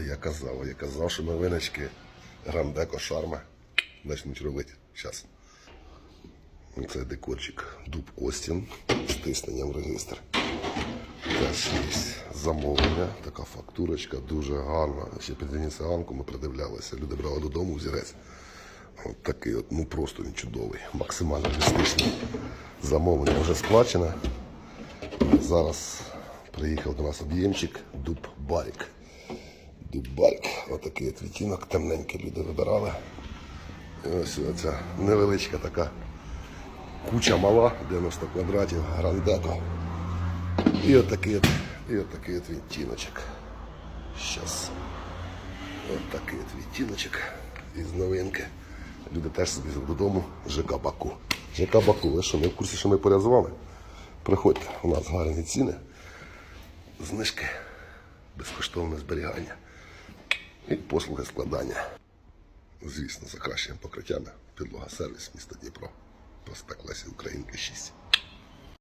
Я казав, я казав, що новиночки Грандеко Шарма почнуть робити. Зараз. Це декорчик Дуб Остін з тисненням регістр. Теж є замовлення, така фактурочка, дуже гарна. Ще під Венеціанку ми придивлялися. Люди брали додому взірець. От такий от, ну просто він чудовий, максимально реалістичний. Замовлення вже сплачене. Зараз приїхав до нас об'ємчик Дуб Барік. Дуб Барік. Отакий от відтінок, темненький люди вибирали. І ось оця невеличка така куча мала, 90 квадратів, грандеко. І отакий от, і отакий от відтіночок. Щас. От такий от відтіночок із новинки. Люди теж собі додому ЖК Баку. ЖК Баку, ви що, не в курсі, що ми вами? Приходьте, у нас гарні ціни, знижки, безкоштовне зберігання і послуги складання. Звісно, за кращими покриттями. Підлога сервіс, міста Дніпро. Проспект Лесі Українки 6.